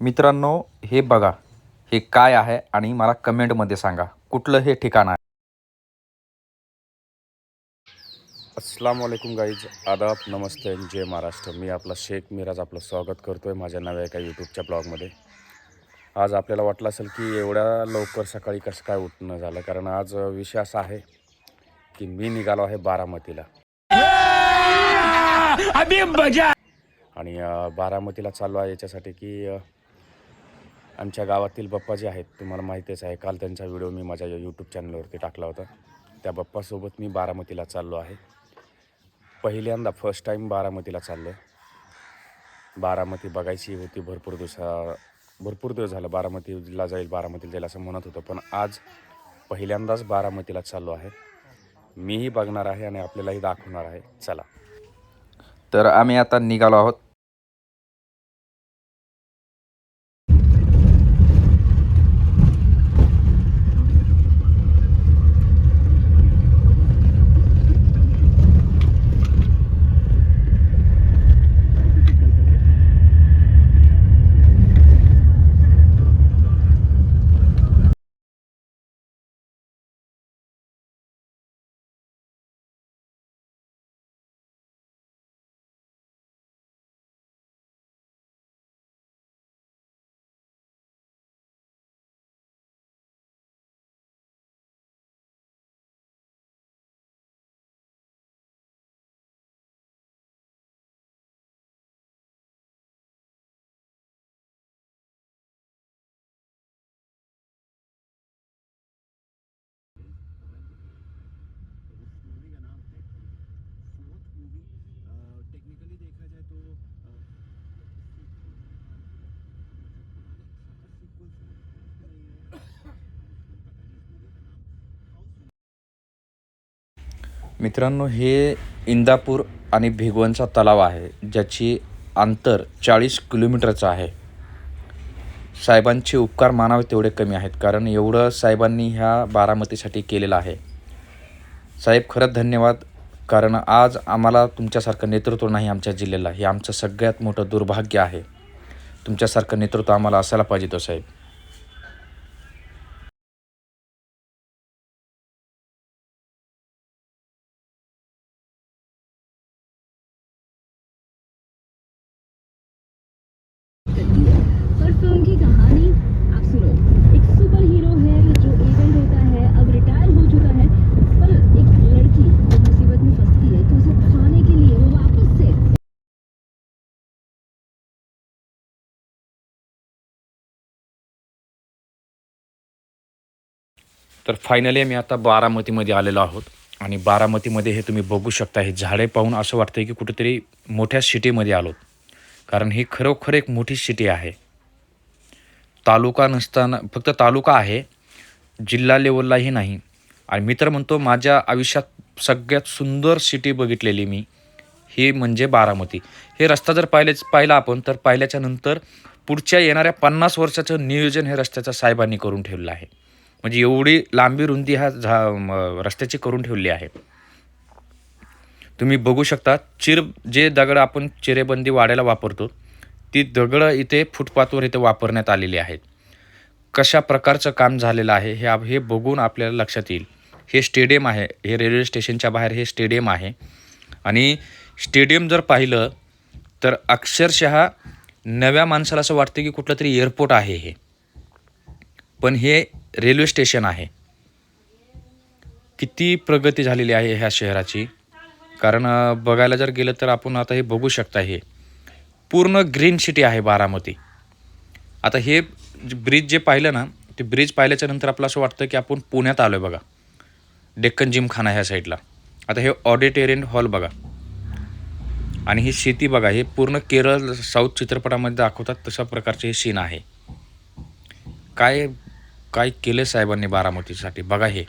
मित्रांनो हे बघा. हे काय आहे आणि मला कमेंटमध्ये सांगा. कुठलं हे ठिकाण आहे? अस्सलाम वालेकुम गाईज. आदाब नमस्ते जय महाराष्ट्र. मी आपला शेख मिराज आपलं स्वागत करतो आहे माझ्या नव्या एका यूट्यूबच्या ब्लॉगमध्ये. आज आपल्याला वाटलं असेल की एवढ्या लवकर सकाळी कसं काय उठणं झालं? कारण आज विषय असा आहे की मी निघालो आहे बारामतीला. आणि बारामतीला चाललो आहे याच्यासाठी की आमच्या गावातील बप्पा जे आहेत तुम्हाला माहितीच आहे काल त्यांचा व्हिडिओ मी माझ्या यूट्यूब चॅनलवरती टाकला होता. त्या बप्पासोबत मी बारामतीला चाललो आहे. पहिल्यांदा फर्स्ट टाईम बारामतीला चाललो आहे बारामती बघायची होती भरपूर दिवसा भरपूर दिवस झालं बारामतीला जाईल बारामतीला जाईल असं म्हणत होतं. पण आज पहिल्यांदाच बारामतीला चाललो आहे. मीही बघणार आहे आणि आपल्यालाही दाखवणार आहे. चला. तर आम्ही आता निघालो आहोत. मित्रांनो हे इंदापूर आणि भिगवणचा तलाव आहे ज्याची अंतर चाळीस किलोमीटरचं आहे. साहेबांचे उपकार मानावे तेवढे कमी आहेत कारण एवढं साहेबांनी ह्या बारामतीसाठी केलेलं आहे. साहेब खरंच धन्यवाद कारण आज आम्हाला तुमच्यासारखं नेतृत्व नाही आमच्या जिल्ह्याला. हे आमचं सगळ्यात मोठं दुर्भाग्य आहे. तुमच्यासारखं नेतृत्व आम्हाला असायला पाहिजे तो साहेब करती है पर फिल्म की कहानी आप सुनो एक सुपर हीरो है जो एजेंट होता है अब रिटायर हो चुका है पर एक लड़की जब मुसीबत में फंसती है तो उसे बचाने के लिए वो वापस से तर फायनली आम्ही आता बारामतीमध्ये आलेलो आहोत. आणि बारामतीमध्ये हे तुम्ही बघू शकता हे झाडे पाहून असं वाटतं की कुठेतरी मोठ्या सिटीमध्ये आलोत. कारण ही खरोखर एक मोठी सिटी आहे. तालुका नसताना फक्त तालुका आहे जिल्हा लेवललाही नाही. आणि मी तर म्हणतो माझ्या आयुष्यात सगळ्यात सुंदर सिटी बघितलेली मी ही म्हणजे बारामती. हे रस्ता जर पाहिले पाहिला आपण तर पाहिल्याच्या नंतर पुढच्या येणाऱ्या पन्नास वर्षाचं नियोजन हे रस्त्याच्या साहेबांनी करून ठेवलं आहे. म्हणजे एवढी लांबी रुंदी हा झा रस्त्याची करून ठेवली आहे. तुम्ही बघू शकता चिर जे दगड आपण चिरेबंदी वाड्याला वापरतो ती दगडं इथे फुटपाथवर इथे वापरण्यात आलेली आहेत. कशा प्रकारचं काम झालेलं आहे हे हे बघून आपल्याला लक्षात येईल. हे स्टेडियम आहे हे रेल्वे स्टेशनच्या बाहेर हे स्टेडियम आहे. आणि स्टेडियम जर पाहिलं तर अक्षरशः नव्या माणसाला असं वाटतं की कुठलं तरी एअरपोर्ट आहे हे. पण हे रेल्वे स्टेशन आहे. किती प्रगती झालेली आहे ह्या शहराची? कारण बघायला जर गेलं तर आपण आता हे बघू शकता हे. पूर्ण ग्रीन सिटी आहे बारामती. आता हे ब्रिज जे पाहिलं ना ते ब्रिज पाहिल्याच्या नंतर आपलं असं वाटतं की आपण पुण्यात आलो आहे बघा. डेक्कन जिमखाना ह्या साईडला. आता हे ऑडिटेरियन हॉल बघा. आणि ही शेती बघा हे पूर्ण केरळ साऊथ चित्रपटामध्ये दाखवतात तशा प्रकारचे हे सीन आहे. काय काय केलं साहेबांनी बारामतीसाठी? बघा हे.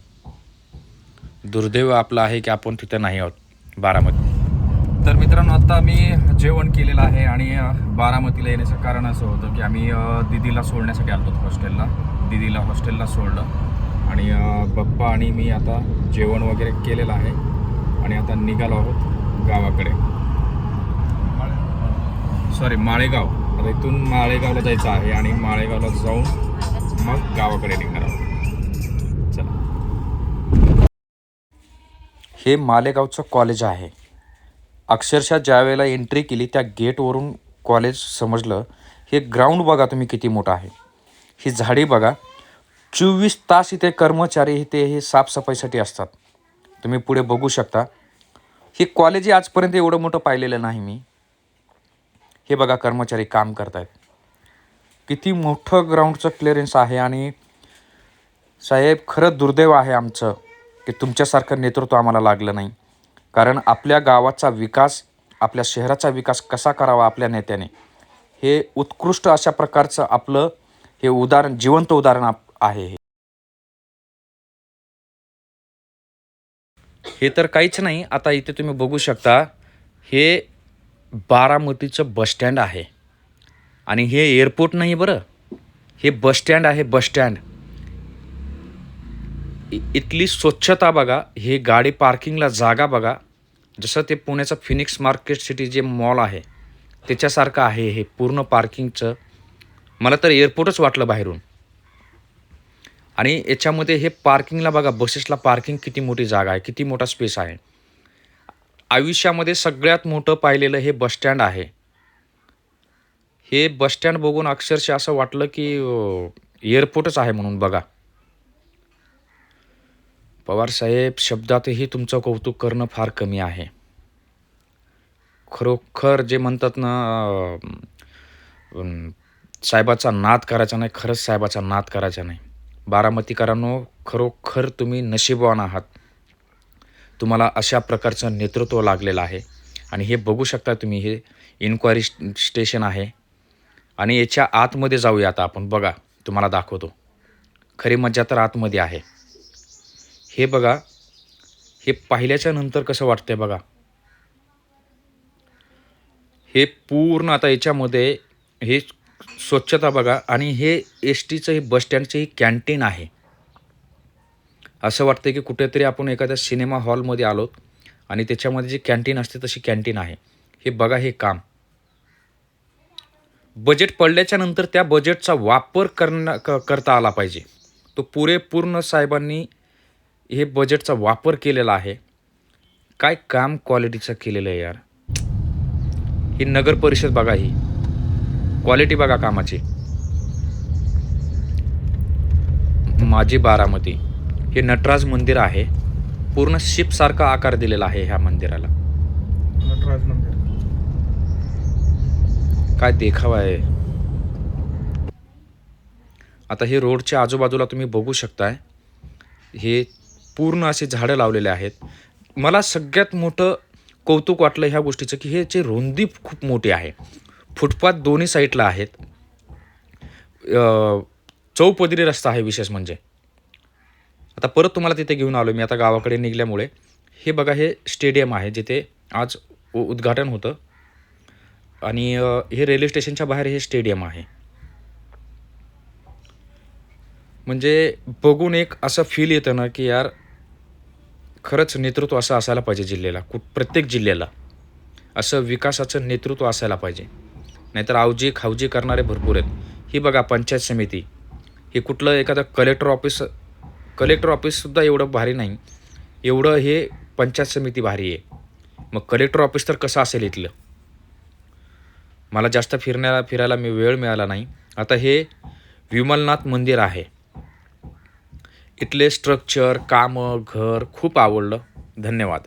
दुर्दैव आपलं आहे की आपण तिथं नाही आहोत बारामती. तर मित्रांनो आता आम्ही जेवण केलेलं आहे आणि बारामतीला येण्याचं कारण असं होतं की आम्ही दिदीला सोडण्यासाठी आलो होतो हॉस्टेलला. दिदीला हॉस्टेलला सोडलं आणि पप्पा आणि मी आता जेवण वगैरे केलेलं आहे आणि आता निघालो आहोत गावाकडे. सॉरी माळेगाव. आता इथून माळेगावला जायचं आहे आणि माळेगावला जाऊन मग गावाकडे निघणार आहोत. चला. हे मालेगावचं कॉलेज आहे. अक्षरशः ज्यावेळेला एंट्री केली त्या गेटवरून कॉलेज समजलं हे ग्राउंड बघा तुम्ही किती मोठं आहे. ही झाडी बघा. चोवीस तास इथे कर्मचारी इथे हे साफसफाईसाठी असतात. तुम्ही पुढे बघू शकता. हे कॉलेज हे आजपर्यंत एवढं मोठं पाहिलेलं नाही मी. हे बघा कर्मचारी काम करतायत. किती मोठं ग्राउंडचं क्लिअरन्स आहे आणि साहेब खरं दुर्दैव आहे आमचं की तुमच्यासारखं नेतृत्व आम्हाला लागलं नाही. कारण आपल्या गावाचा विकास आपल्या शहराचा विकास कसा करावा आपल्या नेत्याने हे उत्कृष्ट अशा प्रकारचं आपलं हे उदाहरण जिवंत उदाहरण आप आहे हे. हे तर काहीच नाही. आता इथे तुम्ही बघू शकता हे बारामतीचं बसस्टँड आहे. आणि हे एअरपोर्ट नाही बरं. हे बसस्टँड आहे बसस्टँड इ- इथली स्वच्छता बघा हे गाडी पार्किंगला जागा बघा. जसं ते पुण्याचं फिनिक्स मार्केट सिटी जे मॉल आहे त्याच्यासारखं आहे हे पूर्ण पार्किंगचं. मला तर एअरपोर्टच वाटलं बाहेरून. आणि याच्यामध्ये हे पार्किंगला बघा बसेसला पार्किंग किती मोठी जागा आहे किती मोठा स्पेस आहे. आयुष्यामध्ये सगळ्यात मोठं पाहिलेलं हे बसस्टँड आहे. हे बसस्टँड बघून अक्षरशः असं वाटलं की एअरपोर्टच आहे म्हणून बघा. पवार साहेब शब्दातही तुमचं कौतुक करणं फार कमी आहे. खरोखर जे म्हणतात ना साहेबाचा नाद करायचा नाही खरंच साहेबाचा नाद करायचा नाही. बारामतीकरांनो खरोखर तुम्ही नशीबवान आहात. तुम्हाला अशा प्रकारचं नेतृत्व लागलेलं आहे. आणि हे बघू शकता तुम्ही हे इन्क्वायरी स्टेशन आहे. आणि याच्या आतमध्ये जाऊया आता आपण. बघा तुम्हाला दाखवतो. खरी मज्जा तर आतमध्ये आहे. हे बघा हे पाहिल्याच्या नंतर कसं वाटतंय बघा. हे पूर्ण आता याच्यामध्ये हे स्वच्छता बघा आणि हे एस टीचं हे बसस्टँडचं हे कॅन्टीन आहे. असं वाटतं की कुठेतरी आपण एखाद्या सिनेमा हॉलमध्ये आलोत आणि त्याच्यामध्ये जी कॅन्टीन असते तशी कॅन्टीन आहे. हे बघा हे काम. बजेट पडल्याच्या नंतर त्या बजेटचा वापर करण्या क करता आला पाहिजे. तो पुरेपूर्ण साहेबांनी हे बजेटचा वापर केलेला आहे. काय काम क्वालिटीचं केलेलं आहे यार? ही नगर परिषद बघा ही. क्वालिटी बघा कामाची. माझी बारामती. हे नटराज मंदिर आहे. पूर्ण शिपसारखा आकार दिलेला आहे ह्या मंदिराला. नटराज मंदिर. काय देखावा आहे? आता हे रोडच्या आजूबाजूला तुम्ही बघू शकताय. हे पूर्ण असे झाडं लावलेले आहेत. मला सगळ्यात मोठं कौतुक वाटलं ह्या गोष्टीचं की हे जे रुंदी खूप मोठी आहे. फुटपाथ दोन्ही साईडला आहेत. चौपदरी रस्ता आहे विशेष म्हणजे. आता परत तुम्हाला तिथे घेऊन आलो मी. आता गावाकडे निघल्यामुळे. हे बघा हे स्टेडियम आहे जिथे आज उ- उद्घाटन होतं. आणि हे रेल्वे स्टेशनच्या बाहेर हे स्टेडियम आहे. म्हणजे बघून एक असं फील येतं ना की यार खरंच नेतृत्व असं असायला पाहिजे जिल्ह्याला कुठ प्रत्येक जिल्ह्याला. असं विकासाचं नेतृत्व असायला पाहिजे. नाहीतर आवजी खावजी करणारे भरपूर आहेत. ही बघा पंचायत समिती. हे कुठलं एखादं कलेक्टर ऑफिस कलेक्टर ऑफिससुद्धा एवढं भारी नाही. एवढं हे पंचायत समिती भारी आहे. मग कलेक्टर ऑफिस तर कसं असेल इथलं? मला जास्त फिरण्याला फिरायला मी वेळ मिळाला नाही. आता हे विमलनाथ मंदिर आहे. इथले स्ट्रक्चर कामं घर खूप आवडलं. धन्यवाद.